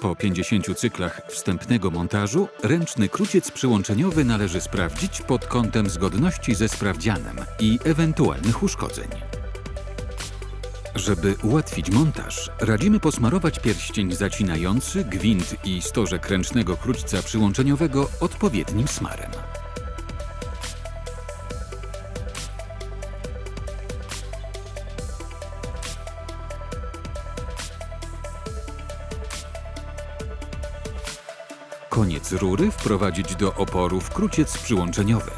Po 50 cyklach wstępnego montażu ręczny kruciec przyłączeniowy należy sprawdzić pod kątem zgodności ze sprawdzianem i ewentualnych uszkodzeń. Żeby ułatwić montaż, radzimy posmarować pierścień zacinający, gwint i stożek ręcznego krućca przyłączeniowego odpowiednim smarem. Koniec rury wprowadzić do oporu w kruciec przyłączeniowy.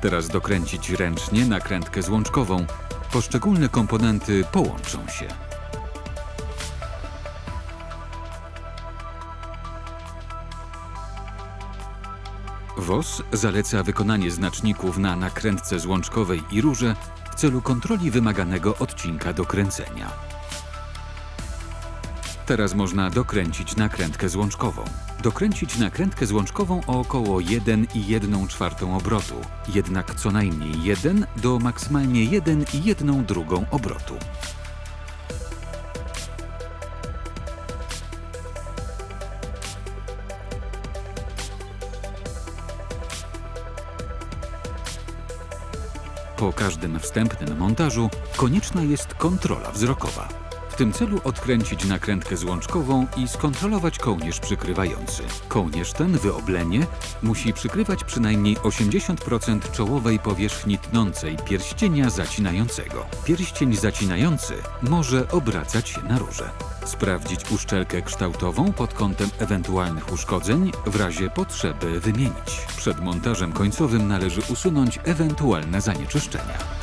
Teraz dokręcić ręcznie nakrętkę złączkową. Poszczególne komponenty połączą się. WOS zaleca wykonanie znaczników na nakrętce złączkowej i rurze w celu kontroli wymaganego odcinka do kręcenia. Teraz można dokręcić nakrętkę złączkową. Dokręcić nakrętkę złączkową o około 1,1 czwartą obrotu, jednak co najmniej 1 do maksymalnie 1,1 drugą obrotu. Po każdym wstępnym montażu konieczna jest kontrola wzrokowa. W tym celu odkręcić nakrętkę złączkową i skontrolować kołnierz przykrywający. Kołnierz ten, wyoblenie, musi przykrywać przynajmniej 80% czołowej powierzchni tnącej pierścienia zacinającego. Pierścień zacinający może obracać się na rurze. Sprawdzić uszczelkę kształtową pod kątem ewentualnych uszkodzeń, w razie potrzeby wymienić. Przed montażem końcowym należy usunąć ewentualne zanieczyszczenia.